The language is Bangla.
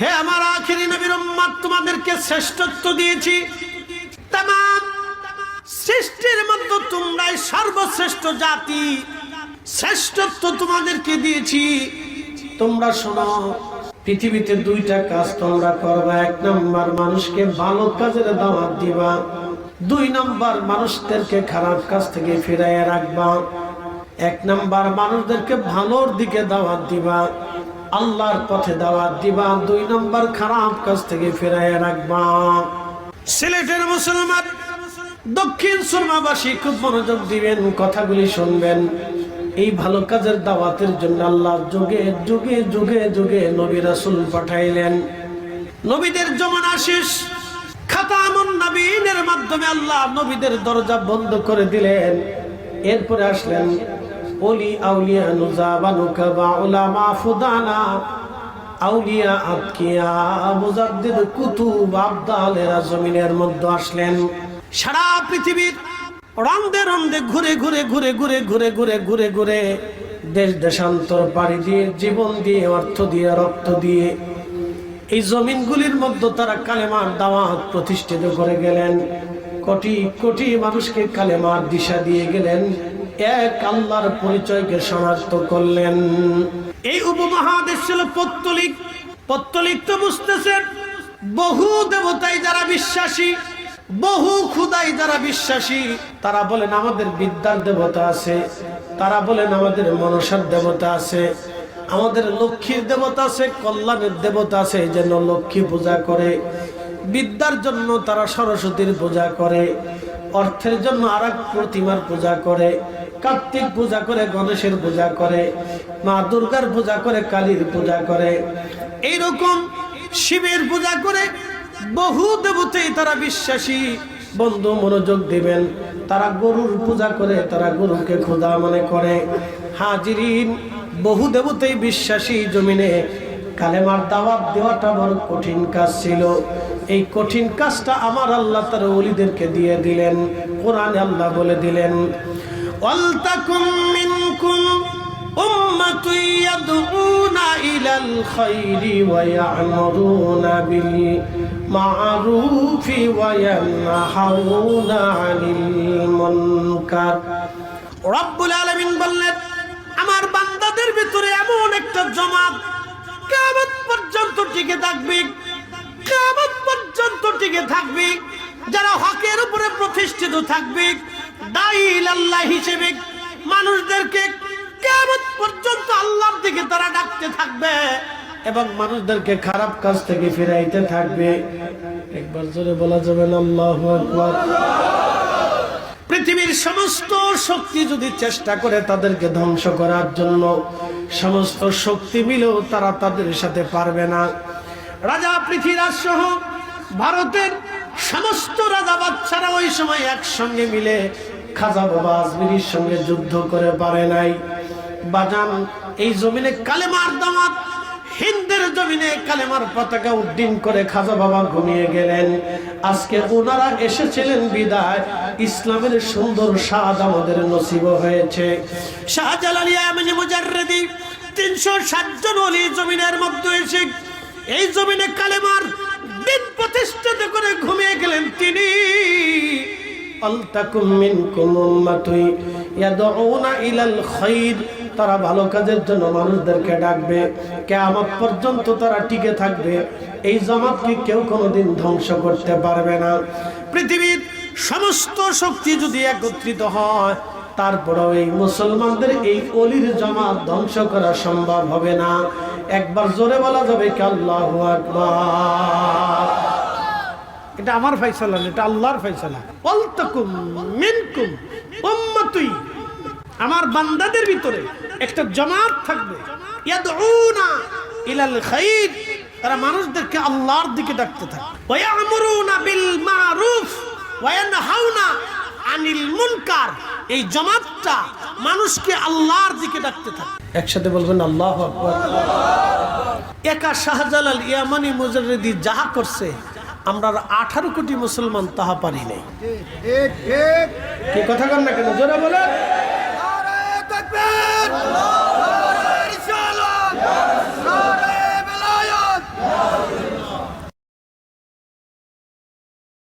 হে আমার আখেরি নবীর তোমাদেরকে শ্রেষ্ঠত্ব দিয়েছি। তাম সৃষ্টির মধ্যে তোমরাই সর্বশ্রেষ্ঠ জাতি। শ্রেষ্ঠত্ব তোমাদেরকে দিয়েছি। তোমরা শোনো, পৃথিবীতে দুইটা কাজ তোমরা করবা। এক নম্বর, মানুষকে ভালো কাজের দাওয়াত দিবা। দুই নম্বর, মানুষদেরকে খারাপ কাজ থেকে ফিরাইয়া রাখবা। এক নাম্বার মানুষদেরকে ভালোর দিকে দাওয়াত দিবা, আল্লাহর পথে দাওয়াত দিবা, দুই নম্বর খারাপ কাজ থেকে ফিরাইয়া রাখবা। সিলেটের মুসলমান দক্ষিণ সুরমাবাসী খুব মনোযোগ দিবেন, কথাগুলি শুনবেন। এই ভালো কাজের দাওয়াতের জন্য আল্লাহ যুগে যুগে যুগে যুগে নবী রাসুল পাঠাইলেন। নবীদের জমানা আশিস খাতামুন নবীনের মাধ্যমে আল্লাহ নবীদের দরজা বন্ধ করে দিলেন। এরপরে আসলেন ওলি আউলিয়া নুজাবানু কাবা উলামা ফুদানা। আউলিয়া আতকিয়া মুজাদ্দিদ কুতুব আবদালেরা জমিনের মধ্যে আসলেন। সারা পৃথিবীর রন্দে রন্দে ঘুরে ঘুরে ঘুরে ঘুরে ঘুরে ঘুরে ঘুরে ঘুরে দেশ দেশান্তর পাড়ি দিয়ে, জীবন দিয়ে, অর্থ দিয়ে, রক্ত দিয়ে এই জমিনগুলির মধ্যে তারা কালেমার দাওয়াত প্রতিষ্ঠিত করে গেলেন। কোটি কোটি মানুষকে কালেমার দিশা দিয়ে গেলেন। এক আল্লাহর পরিচয়কে শনাক্ত করলেন। এই উপমহাদেশ ছিল পত্তলিক। পত্তলিক তো বুঝতেছেন, বহু দেবতায় যারা বিশ্বাসী, বহু খুদাই যারা বিশ্বাসী, তারা বলেন আমাদের বিদ্যার দেবতা আছে, তারা বলেন আমাদের মনসার দেবতা আছে, আমাদের লক্ষ্মীর দেবতা আছে, কল্যাণের দেবতা আছে জন্য লক্ষ্মী পূজা করে। বিদ্যার জন্য তারা সরস্বতীর পূজা করে। অর্থের জন্য আর প্রতিমার পূজা করে, কার্তিক পূজা করে, গণেশের পূজা করে, মা দুর্গার পূজা করে, কালীর পূজা করে। এইরকম শিবের পূজা করে বহু দেবতেই তারা বিশ্বাসী। বন্ধু মনোযোগ দিবেন, তারা গরুর পূজা করে, তারা গরুকে খোদা মনে করে। হাজিরিন, বহু দেবতেই বিশ্বাসী জমিনে। কালেমার দাওয়াত দেওয়াটা বড় কঠিন কাজ ছিল। এই কঠিন কাজটা আমার আল্লাহ তার ওলিদেরকে দিয়ে দিলেন কোরআনে আল্লাহ বলে দিলেন ওয়ালতাকুম মিনকুম أمة يدعون إلى الخير ويعمرون بالمعروف وينهون عن المنكر رب العالمين বললেন আমার বান্দাদের ভিতরে এমন একটা জমাত কিয়ামত পর্যন্ত টিকে থাকবে কিয়ামত পর্যন্ত টিকে থাকবে, যারা হকের উপরে প্রতিষ্ঠিত থাকবে আল্লাহ হিসেবে মানুষদেরকে কেমন পর্যন্ত আল্লাহর দিকে তারা ডাকতে থাকবে এবং মানুষদেরকে খারাপ কাজ থেকে ফিরাইতে থাকবে। একবার জোরে বলা যাবে আল্লাহ পৃথিবীর সমস্ত শক্তি যদি চেষ্টা করে তাদেরকে ধ্বংস করার জন্য, সমস্ত শক্তি মিলেও তারা তাদের সাথে পারবে না। রাজা, পৃথিবীরাজ সহ ভারতের সমস্ত রাজা বাচ্চারা ওই সময় একসঙ্গে মিলে খাজা বাবা আজমিরির সঙ্গে যুদ্ধ করে পারে নাই। বাজান এই জমিনে কালেমার দামাত হিন্দের জমিনে কালেমার পতাকা উড্ডীন করে খাজা বাবা ঘুমিয়ে গেলেন। আজকে ওনারা এসেছিলেন বিদায়। ইসলামের সুন্দর স্বাদ আমাদের নসিব হয়েছে। শাহজালালিয়া মানে মুজাররেদি তিনশো ষাট জন অলি জমিনের মধ্যে এসে এই জমিনে কালেমার আলতাকুম মিনকুম উম্মাতুই ইয়াদউনা ইলাল খাইর তারা ভালো কাজের জন্য মানুষদেরকে ডাকবে। কেয়ামত পর্যন্ত তারা টিকে থাকবে। এই জামাতকে কেউ কোনোদিন ধ্বংস করতে পারবে না। পৃথিবীর সমস্ত শক্তি যদি একত্রিত হয়, তারপরেও এই মুসলমানদের এই অলির জামাত ধ্বংস করা সম্ভব হবে না। একবার জোরে বলা যাবে কি আল্লাহ আকবার। এটা আমার ফাইসালা না, এটা আল্লাহর ফাইসালা অলতাকুম মিনকুম উম্মাতুই আমার বান্দাদের ভিতরে একটা জামাত থাকবে। ইয়াদউনা ইলাল খাইর। তারা মানুষদেরকে আল্লাহর দিকে ডাকতে থাকে। ওয়ায়ামুরুনা বিল মারুফ ওয়ায়ানহাউনা আনিল মুনকার। এই জামাতটা মানুষকে আল্লাহর দিকে ডাকতে থাকে। একসাথে বলবেন আল্লাহু আকবার। একা শাহজালাল ইয়ামানি মুজাররিদি যাহা করছে আমরা আঠারো কোটি মুসলমান তাহা পারি নাই। কি কথা কেন জোরে বলে